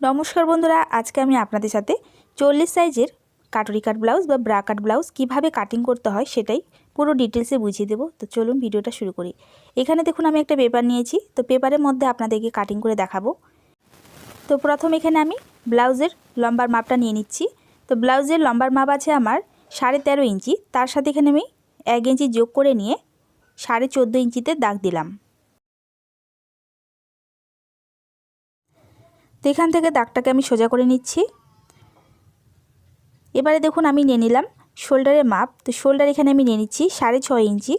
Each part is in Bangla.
নমস্কার বন্ধুরা, আজকে আমি আপনাদের সাথে চল্লিশ সাইজের কাটরি কাট ব্লাউজ বা ব্রা কাট ব্লাউজ কীভাবে কাটিং করতে হয় সেটাই পুরো ডিটেলসে বুঝিয়ে দেবো। তো চলুন ভিডিওটা শুরু করি। এখানে দেখুন, আমি একটা পেপার নিয়েছি। তো পেপারের মধ্যে আপনাদেরকে কাটিং করে দেখাবো। তো প্রথম এখানে আমি ব্লাউজের লম্বার মাপটা নিয়ে নিচ্ছি। তো ব্লাউজের লম্বার মাপ আছে আমার সাড়ে তেরো ইঞ্চি। তার সাথে এখানে আমি এক ইঞ্চি যোগ করে নিয়ে সাড়ে চোদ্দ ইঞ্চিতে দাগ দিলাম। তো এখান থেকে দাগটাকে আমি সোজা করে নিচ্ছি। এবারে দেখুন আমি নিয়ে নিলাম শোল্ডারের মাপ। তো শোল্ডার এখানে আমি নিয়ে নিচ্ছি সাড়ে ছয় ইঞ্চি।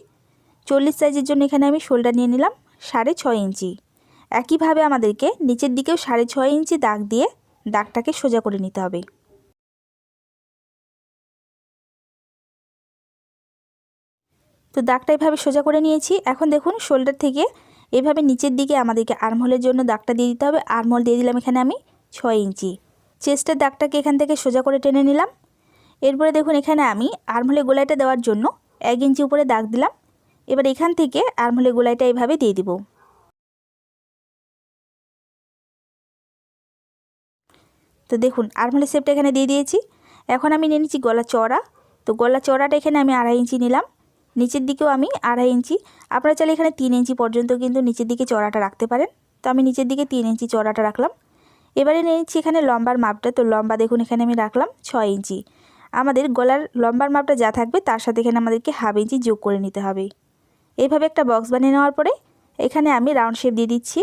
চল্লিশ সাইজের জন্য এখানে আমি শোল্ডার নিয়ে নিলাম সাড়ে ছয় ইঞ্চি। একইভাবে আমাদেরকে নিচের দিকেও সাড়ে ছয় ইঞ্চি দাগ দিয়ে দাগটাকে সোজা করে নিতে হবে। তো দাগটা এভাবে সোজা করে নিয়েছি। এখন দেখুন শোল্ডার থেকে এভাবে নিচের দিকে আমাদেরকে আর্মহোলের জন্য দাগটা দিয়ে দিতে হবে। আর্মহোল দিয়ে দিলাম এখানে আমি ছয় ইঞ্চি। চেস্টের দাগটাকে এখান থেকে সোজা করে টেনে নিলাম। এরপরে দেখুন এখানে আমি আর্মহোলে গোলাইটা দেওয়ার জন্য এক ইঞ্চি উপরে দাগ দিলাম। এবার এখান থেকে আর্মহোলে গোলাইটা এইভাবে দিয়ে দিব। তো দেখুন, আর্মহোলের শেপটা এখানে দিয়ে দিয়েছি। এখন আমি নিয়ে নিচ্ছি গলা চড়া তো গলা চড়াটা এখানে আমি আড়াই ইঞ্চি নিলাম। নিচের দিকেও আমি আড়াই ইঞ্চি। আপনারা চাইলে এখানে তিন ইঞ্চি পর্যন্ত কিন্তু নিচের দিকে চড়াটা রাখতে পারেন। তো আমি নিচের দিকে তিন ইঞ্চি চড়াটা রাখলাম। এবারে নিয়েছি এখানে লম্বার মাপটা। তো লম্বা দেখুন, এখানে আমি রাখলাম ছয় ইঞ্চি। আমাদের গলার লম্বার মাপটা যা থাকবে, তার সাথে এখানে আমাদেরকে হাফ ইঞ্চি যোগ করে নিতে হবে। এইভাবে একটা বক্স বানিয়ে নেওয়ার পরে এখানে আমি রাউন্ড শেপ দিয়ে দিচ্ছি।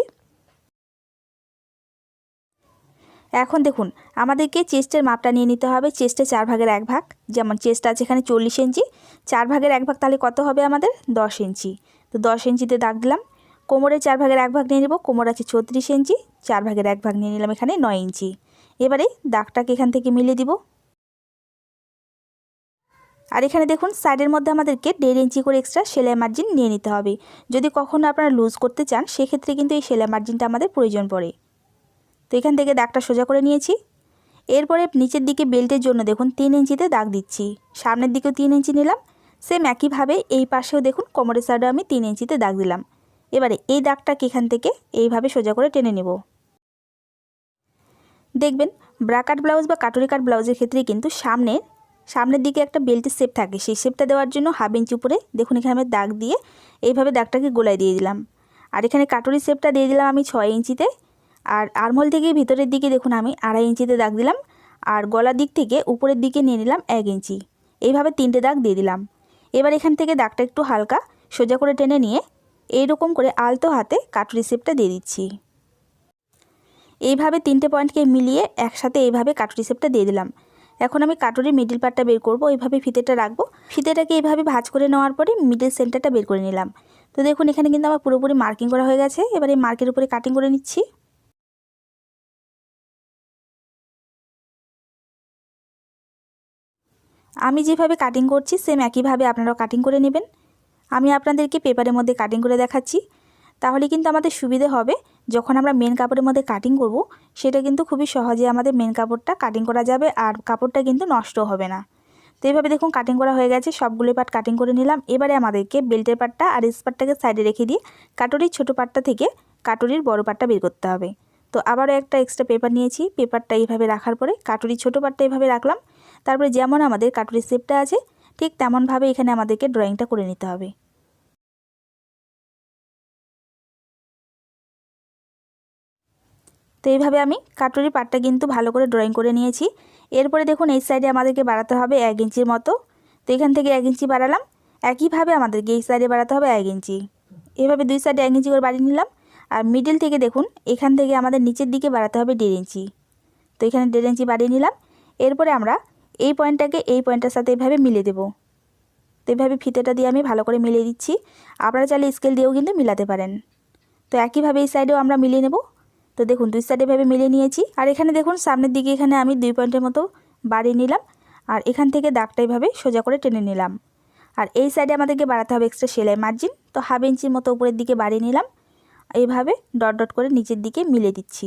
এখন দেখুন, আমাদেরকে চেস্টের মাপটা নিয়ে নিতে হবে, চেস্টে চার ভাগের এক ভাগ। যেমন চেস্ট আছে এখানে চল্লিশ ইঞ্চি, চার ভাগের এক ভাগ তাহলে কত হবে আমাদের? দশ ইঞ্চি। তো দশ ইঞ্চিতে দাগ দিলাম। কোমরের চার ভাগের এক ভাগ নিয়ে নেব, কোমর আছে ছত্রিশ ইঞ্চি, চার ভাগের এক ভাগ নিয়ে নিলাম এখানে নয় ইঞ্চি। এবারে দাগটাকে এখান থেকে মিলিয়ে দিব। আর এখানে দেখুন, সাইডের মধ্যে আমাদেরকে দেড় ইঞ্চি করে এক্সট্রা সেলাই মার্জিন নিয়ে নিতে হবে। যদি কখনও আপনারা লুজ করতে চান, সেক্ষেত্রে কিন্তু এই সেলাই মার্জিনটা আমাদের প্রয়োজন পড়ে। তো এখান থেকে দাগটা সোজা করে নিয়েছি। এরপরে নিচের দিকে বেল্টের জন্য দেখুন তিন ইঞ্চিতে দাগ দিচ্ছি। সামনের দিকেও তিন ইঞ্চি নিলাম। সেম একইভাবে এই পাশেও দেখুন কোমরের সাইডেও আমি তিন ইঞ্চিতে দাগ দিলাম। এবারে এই দাগটাকে এখান থেকে এইভাবে সোজা করে টেনে নেব। দেখবেন ব্রাকাট ব্লাউজ বা কাটুরি কাট ব্লাউজের ক্ষেত্রে কিন্তু সামনে, সামনের দিকে একটা বেল্টের শেপ থাকে। সেই শেপটা দেওয়ার জন্য হাফ ইঞ্চি উপরে দেখুন এখানে আমি দাগ দিয়ে এইভাবে দাগটাকে গোলায় দিয়ে দিলাম। আর এখানে কাটুরি শেপটা দিয়ে দিলাম আমি ছয় ইঞ্চিতে। আর আরমোল থেকে ভিতরের দিকে দেখুন আমি আড়াই ইঞ্চিতে দাগ দিলাম আর গলার দিক থেকে উপরের দিকে নিয়ে নিলাম এক ইঞ্চি। এইভাবে তিনটে দাগ দিয়ে দিলাম। এবার এখান থেকে দাগটা একটু হালকা সোজা করে টেনে নিয়ে এইরকম করে আলতো হাতে কাটুরি শেপটা দিয়ে দিচ্ছি। এইভাবে তিনটে পয়েন্টকে মিলিয়ে একসাথে এইভাবে কাটুরি শেপটা দিয়ে দিলাম। এখন আমি কাটুরির মিডিল পার্টটা বের করব, এইভাবে ফিতেটা রাখব। ফিতেটাকে এইভাবে ভাজ করে নেওয়ার পরে মিডিল সেন্টারটা বের করে নিলাম। তো দেখুন এখানে কিন্তু আমার পুরোপুরি মার্কিং করা হয়ে গেছে। এবার এই মার্কের উপরে কাটিং করে নিচ্ছি। আমি যেভাবে কাটিং করছি সেম একইভাবে আপনারাও কাটিং করে নেবেন। আমি আপনাদেরকে পেপারের মধ্যে কাটিং করে দেখাচ্ছি। তাহলে কিন্তু আমাদের সুবিধে হবে, যখন আমরা মেন কাপড়ের মধ্যে কাটিং করব, সেটা কিন্তু খুবই সহজে আমাদের মেন কাপড়টা কাটিং করা যাবে আর কাপড়টা কিন্তু নষ্ট হবে না। তো এইভাবে দেখুন কাটিং করা হয়ে গেছে, সবগুলো পার্ট কাটিং করে নিলাম। এবারে আমাদেরকে বেল্টের পার্টটা আর এস পার্টটাকে সাইডে রেখে দিয়ে কাটুরির ছোটো পার্টটা থেকে কাটুরির বড় পার্টটা বের করতে হবে। তো আবারও একটা এক্সট্রা পেপার নিয়েছি পেপারটা এইভাবে রাখার পরে কাটুরির ছোটো পার্টটা এইভাবে রাখলাম। তারপরে যেমন আমাদের কাটুরি শেপটা আছে, ঠিক তেমনভাবে এখানে আমাদেরকে ড্রয়িংটা করে নিতে হবে। তো এইভাবে আমি কাটুরি পাটটা কিন্তু ভালো করে ড্রয়িং করে নিয়েছি। এরপরে দেখুন এই সাইডে আমাদেরকে বাড়াতে হবে এক ইঞ্চির মতো। তো এখান থেকে এক ইঞ্চি বাড়ালাম। একইভাবে আমাদেরকে এই সাইডে বাড়াতে হবে এক ইঞ্চি। এভাবে দুই সাইডে এক ইঞ্চি করে বাড়িয়ে নিলাম। আর মিডিল থেকে দেখুন, এখান থেকে আমাদের নিচের দিকে বাড়াতে হবে দেড় ইঞ্চি। তো এখানে দেড় ইঞ্চি বাড়িয়ে নিলাম। এরপরে আমরা এই পয়েন্টটাকে এই পয়েন্টের সাথে এইভাবে মিলিয়ে দেবো। তো এইভাবে ফিতেটা দিয়ে আমি ভালো করে মিলিয়ে দিচ্ছি। আপনারা চাইলে স্কেল দিয়েও কিন্তু মিলাতে পারেন। তো একইভাবে এই সাইডেও আমরা মিলিয়ে নেব। তো দেখুন, দুই সাইডে এভাবে মিলিয়ে নিয়েছি। আর এখানে দেখুন, সামনের দিকে এখানে আমি দুই পয়েন্টের মতো বাড়িয়ে নিলাম। আর এখান থেকে দাগটা এইভাবে সোজা করে টেনে নিলাম। আর এই সাইডে আমাদেরকে বাড়াতে হবে এক্সট্রা সেলাই মার্জিন তো হাফ ইঞ্চির মতো উপরের দিকে বাড়িয়ে নিলাম। এইভাবে ডট ডট করে নিচের দিকে মিলে দিচ্ছি।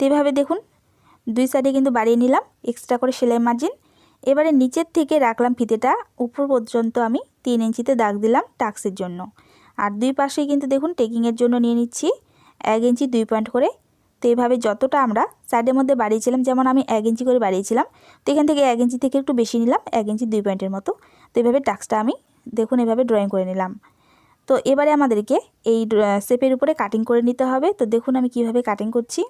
তো এভাবে দেখুন, দুই সাইডে কিন্তু বাড়িয়ে নিলাম এক্সট্রা করে সেলাই মার্জিন এবারে নিচের থেকে রাখলাম ফিতেটা, উপর পর্যন্ত আমি তিন ইঞ্চিতে দাগ দিলাম টাক্সের জন্য। আর দুই পাশেই কিন্তু দেখুন টেকিংয়ের জন্য নিয়ে নিচ্ছি, এক ইঞ্চি দুই পয়েন্ট করে। তো এইভাবে যতটা আমরা সাইডের মধ্যে বাড়িয়েছিলাম, যেমন আমি এক ইঞ্চি করে বাড়িয়েছিলাম, তো এখান থেকে এক ইঞ্চি থেকে একটু বেশি নিলাম, এক ইঞ্চি দুই পয়েন্টের মতো। তো এইভাবে টাক্সটা আমি দেখুন এভাবে ড্রয়িং করে নিলাম। তো এবারে আমাদেরকে এই শেপের উপরে কাটিং করে নিতে হবে। তো দেখুন আমি কীভাবে কাটিং করছি।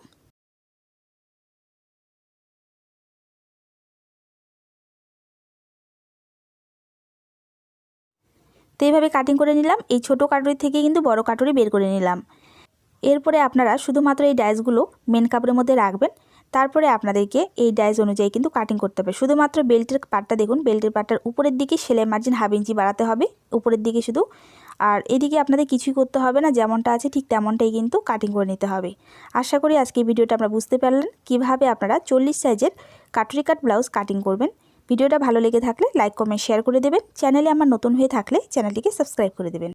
তো এইভাবে কাটিং করে নিলাম। এই ছোটো কাটুরি থেকে কিন্তু বড় কাটুরি বের করে নিলাম। এরপরে আপনারা শুধুমাত্র এই ডাইসগুলো মেন কাপড়ের মধ্যে রাখবেন। তারপরে আপনাদেরকে এই ডাইস অনুযায়ী কিন্তু কাটিং করতে হবে। শুধুমাত্র বেল্টের পাটটা দেখুন। বেল্টের পাটটার উপরের দিকে সেলাই মার্জিন হাফ ইঞ্চি বাড়াতে হবে। উপরের দিকে শুধু। আর এদিকে আপনাদের কিছুই করতে হবে না। যেমনটা আছে ঠিক তেমনটাই কিন্তু কাটিং করে নিতে হবে। আশা করি আজকে ভিডিওটা আপনারা বুঝতে পারলেন। কীভাবে আপনারা চল্লিশ সাইজের কাটুরি কাট ব্লাউজ কাটিং করবেন। ভিডিওটা ভালো লেগে থাকলে লাইক, কমেন্ট, শেয়ার করে দেবেন। চ্যানেলে আমার নতুন হয়ে থাকলে চ্যানেলটিকে সাবস্ক্রাইব করে দেবেন।